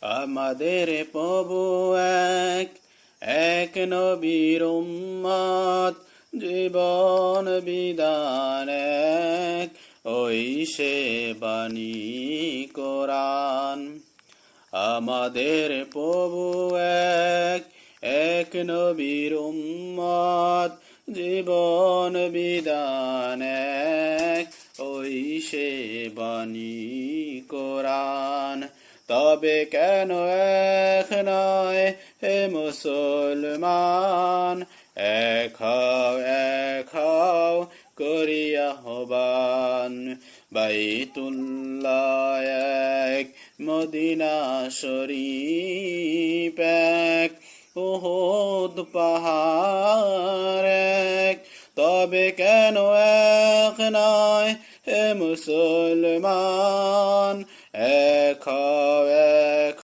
আমাদের প্রভু এক এক নবীর উম্মত, জীবন বিধান এক, ওই সে বাণী কোরআন। আমাদের প্রভু এক এক নবীর উম্মত, জীবন বিধান এক, ওই সে বাণী তবে কেন এক নয় হে মুসলমান? এক হও এক হও করিয়া হবান। বাইতুল্লাহ এক, মদিনা শরীফ এক ওহদ পাহাড় এক। তবে কেন এক নয় হে মুসলমান? এক Kavek